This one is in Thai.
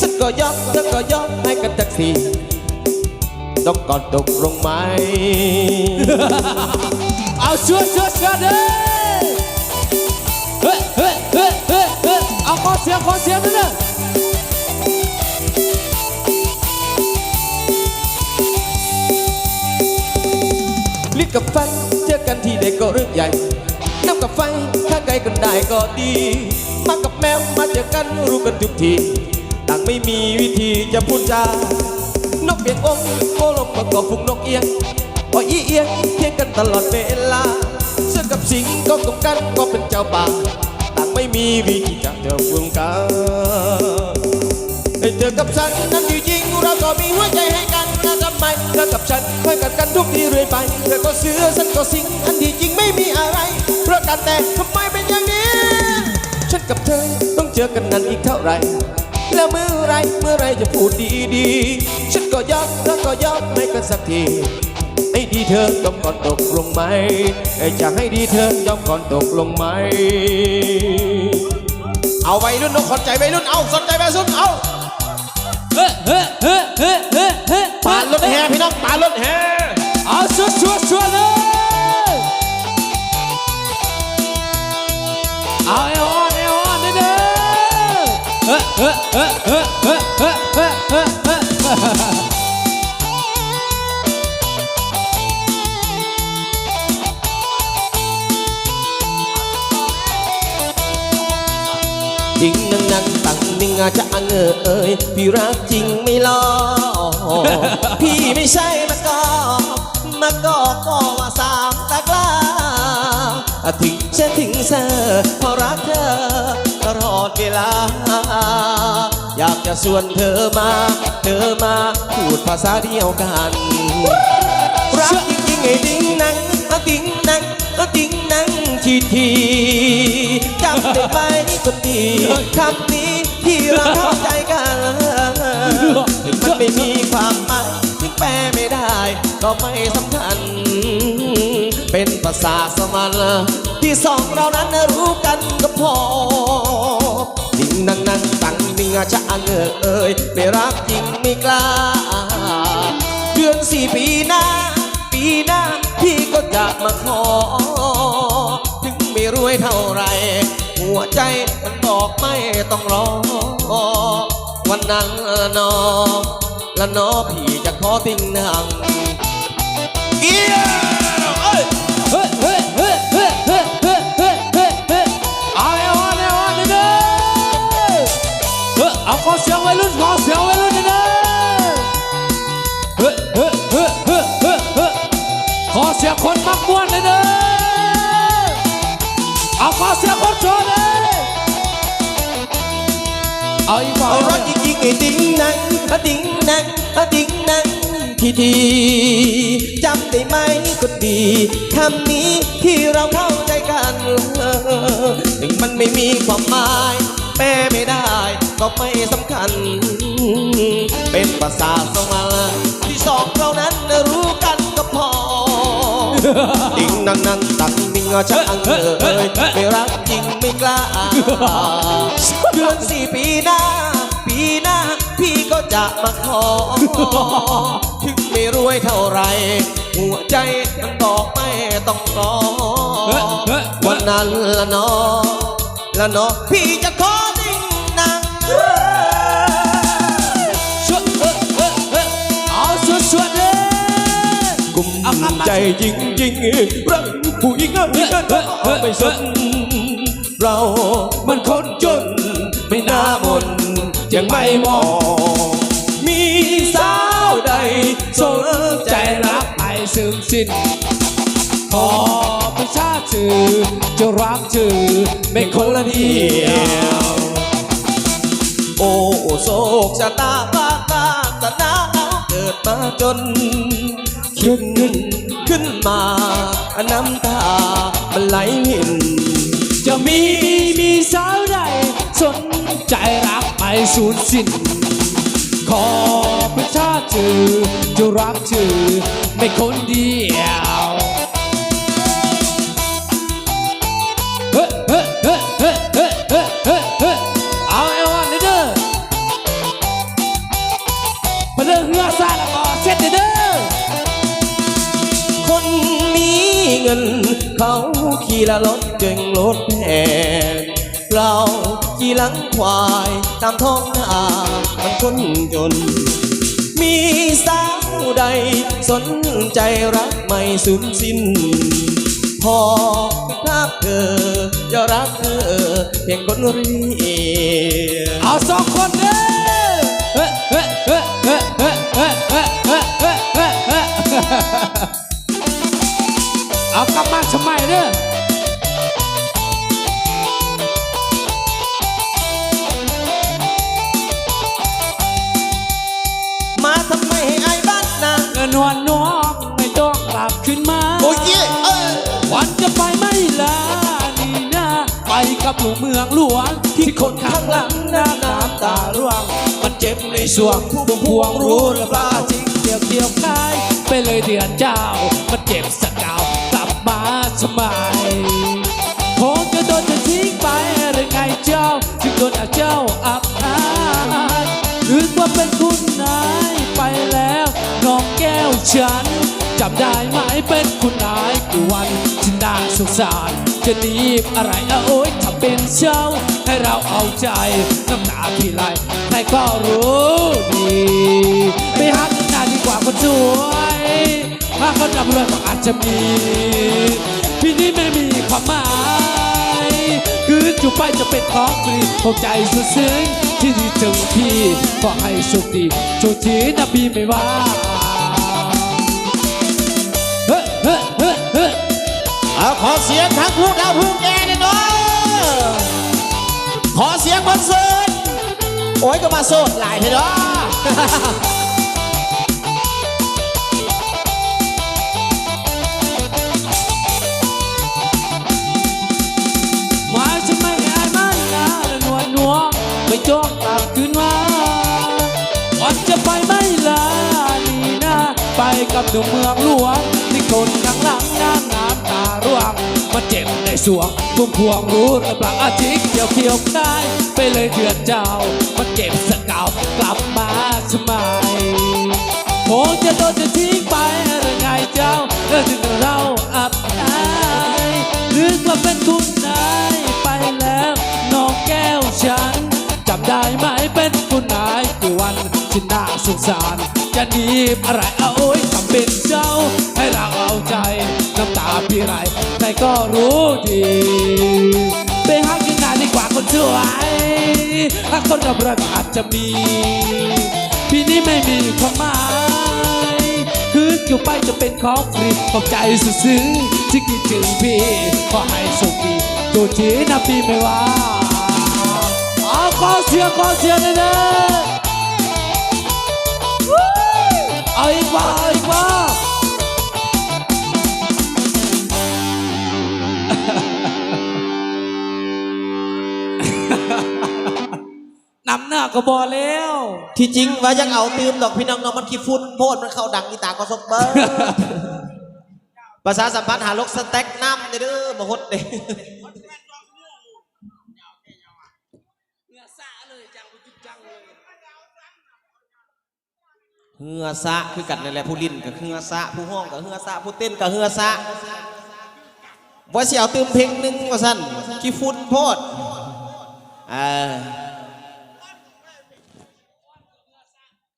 ฉันก็ยอมฉันก็ยอมให้กันทักทีต้องกอนตกลงไหม เอาชัวร์ชัวร์ชัวร์เด้อเฮ้เฮ้เฮ้เฮ้เฮ้เอาขอเสียงขอเสียงด้วยเด้อลิ้นกับฟันเจอกันทีเด็กก็เรื่องใหญ่น้ำกับไฟ กลกันได้ก็ดี มากับแมวมาเจอกันรู้กันทุกทีต่างไม่มีวิธีจะพูดจานกเปียกองโกลมาก็ฟุ้งนกเอียงพออีเอียงเทียงกันตลอดเวลาเสือกับสิงก็กบกันก็เป็นเจ้าป่าต่างไม่มีวิธีจะเจอฟุ้งกันให้เธอกับฉันนั้น ทำไมเธอกับฉันค่อยกันกันทุกทีเรื่อยไปเธอก็เสือฉันก็สิงอันที่จริงไม่มีอะไร เพราะกันแต่ทำไมเป็นอย่างนี้ ฉันกับเธอต้องเจอกันนั้นอีกเท่าไหรแล้วเมื่อไรเมื่อไรจะพูดดีๆฉันก็ยอมเธอก็ยอมให้กันสักทีให้ดีเธอยอมก่อนตกลงไหมไอ้จะให้ดีเธอยอมก่อนตกลงไหม เอาวัยรุ่นนกขอนใจวัยรุ่นเอาสนใจวัยรุ่นเอาเฮ้ยเฮ้ยเฮ้ยเฮ้ยเฮ้ยเฮ้ย ปานรถแห่พี่น้องปานรถแห่เอาชัวชัวชัวเลยเอาเอวอนเอวอนเด้อเฮ้อเฮ้ยเฮ้ยเฮ้ยเฮ้ยเฮ้ยเฮ้ย จริงนังนังตั้งนิ่งอาจจะเงอเอ่ยพี่รักจริงไม่ลอพี่ไม่ใช่มากอกมากอกก็ว่าสามตะกล้าถึงฉันถึงเธอเพราะรักเธอตลอดเวลา อยากจะชวนเธอมา เธอมาพูดภาษาเดียวกัน รักจริงๆไอ้ดิ้งนังอะดิ้งนังอะดิ้งนังทีที จำได้ไหมคนดีคำนี้ที่เราเข้าใจกันถึงมันไม่มีความหมายถึงแปลไม่ได้ ก็ไม่สำคัญ เป็นภาษาสมานที่สองเรานั้นรู้กันก็พอดิ้งนังนังตั้งนิ่งอาจะเงอเอ่ยไม่รักจริงไม่กล้า เดือนสี่ปีหน้า ปีหน้าพี่ก็จะมาขอ รวยเท่าไร หัวใจมันบอกไม่ต้องรอ วันนั้นละนอละนอพี่จะขอติ้งนางเอี้ยเอ้ยเฮ้ยเฮ้ยเฮ้ยเฮ้ยเฮ้ยเฮ้ยเฮ้ยเฮ้ยเฮ้ยเอาเอวอ่อนเอวอ่อนเด้อเด้อเฮ้ยเอาขอเสียงวัยรุ่นขอเสียงวัยรุ่นเด้อเด้อเฮ้ยเฮ้ยเฮ้ยเฮ้ยเฮ้ยเฮ้ยขอเสียงคนมักม่วนเด้อเด้อ เอาขอเสียงคนโชว์เด้อเอาอีกฝ่าเอารักจริงๆไอ้ดิ้งนังอะดิ้งนังอะดิ้งนังทีทีจำได้ไหมคนดีคำนี้ที่เราเข้าใจกันถึงมันไม่มีความหมายแปลไม่ได้ก็ไม่สำคัญ เป็นภาษาสวรรค์ที่สองเรานั้นรู้กันก็พอ ดิ้งนังนังตังมิงอาจะอังเอ่ย เดือนสี่ปีหน้า ปีหน้า พี่ก็จะมาขอ ถึงไม่รวยเท่าไร หัวใจมันบอกไม่ต้องรอ วันนั้นละเนอละเนอพี่จะขอดิ้งนังชวนเฮ้ยเฮ้ยเฮ้ยเอาชวนชวนเด้อกุมใจจริงๆรักผู้หญิงเงินเงินไม่สน เรามันคนจนไม่น่ามนยังไม่มอง มีสาวใดสนใจรักไปซึ่งสิ้นขอประชาชื่อจะรักชื่อไม่คนละเดียวโอ้โศกชะตาฟ้าตาตนาเกิดมาจนขึ้นขึ้นมาน้ำตามันไหลหิน จะมีมีสาวใดสนใจรักไปสูญสิ้น ขอประชาชื่จะรักเธอไม่คนเดียวเฮ้เเฮ้าเอวันเด้ออเฮืซาละกอเซ็ตเด้อคนมีเงินเขา ขี่ละรถเก่งรถแพงเราขี่หลังควายตามท้องนามันคนจน มีสาวใดสนใจรักไม่สูญสิ้น พอรักเธอจะรักเธอเพียงคนเรียเอาสองคนเด้อเฮ้เฮ้เฮ้เฮ้เฮ้เฮ้เฮ้เฮ้ เฮ้เฮ้เฮ้เอากลับมาทำไมเด้อมาทำไมให้ไอ้บ้านนางเงินวันน้องไม่ต้องกลับขึ้นมา โอ้ยเย้เออวันจะไปไม่ลานี่นะไปกับหลวงเมืองหลวงที่คนข้างหลังน้ำน้ำตาร่วง มันเจ็บในสวงผู้พวงรู้หรือเปล่าจริงเกี่ยวเกี่ยวกายไปเลยเดือนเจ้า มันเจ็บสกาวกลับ มาสมัยคงจะโดนจะทิ้งไปหรือไงเจ้าจึงโดนเอาเจ้าอับอายนึกว่าเป็นคุณนายไปแล้วน้องแก้วฉันจำได้ไหมเป็นคุณนายกี่วันที่น่าสงสาร จะหนีบอะไรอะโอ๊ยถ้าเป็นเจ้าให้เราเอาใจน้ำหนาพี่ไรใครก็รู้ดีไปหาคนนาดีกว่าคนสวย หาคนร่ำรวยก็อาจจะมีพี่นี้ไม่มีความหมายคือจุไปจะเป็นของฟรีเข้าใจสุดซึ้งที่ดีถึงพี่ก็ให้โชคดีโชคดีนะพี่ไม่ว่าเฮ้เฮ้เฮ้เฮ้เอาขอเสียงทั้งผู้เฒ่าผู้แก่หน่ยเนาะขอเสียงคนโสดโอ้ยก็มาโสดหลายเถอะ กับหนุ่มเมืองหลวงที่คนข้างหลังน้ำน้ำตาร่วงมันเจ็บในสวงพุ่มพวงรู้หรือเปล่าอาทิตย์เกี่ยวเกี่ยวได้ ไปเลยเดือนเจ้า มันเจ็บสกาวกลับมาสมัยคงจะโดนจะทิ้งไปหรือไงเจ้าเรื่องถึงเราอับอายนึกว่าเป็นคุณนายไปแล้วน้องแก้วฉันจำได้ไหมเป็นคุณนายกี่วันที่น่าสงสาร จะหนีอะไรเอาโอ้ยทำเป็นเจ้า ให้เราเอาใจน้ำตาพี่ไหลใครก็รู้ดีไปหากินงานดีกว่าคนสวยหากคนกับเราก็อาจจะมีพี่นี้ไม่มีความหมายคืนอยู่ไปจะเป็นของฟรีขอบใจสุดซึ้งที่คิดถึงพี่ขอให้โชคดีตัวทีนะพี่ไม่ว่าเอาขอเสียงขอเสียงเลยนะ เอาอีกว่าเอาอีกว่านำหน้าก็บอแล้ว ที่จริงว่ายังเอาตืมดอกพี่น้องน้องมันขี้ฟุ้นโพดมันเข้าดังกีตาร์ก็ซกเบอร์ภาษาสัมพันธ์หาลกสเต็กน้ำเด้อมาฮดเด้ เฮือซะคือกันนั่นแหละผู้ลิ้นกับเฮือซะผู้ห้องกับเฮือซะผู้เต้นกับเฮือซะว่าสิเอาตืมเพลงหนึ่งว่าสั้นขี้ฟุ้นโพดอ่า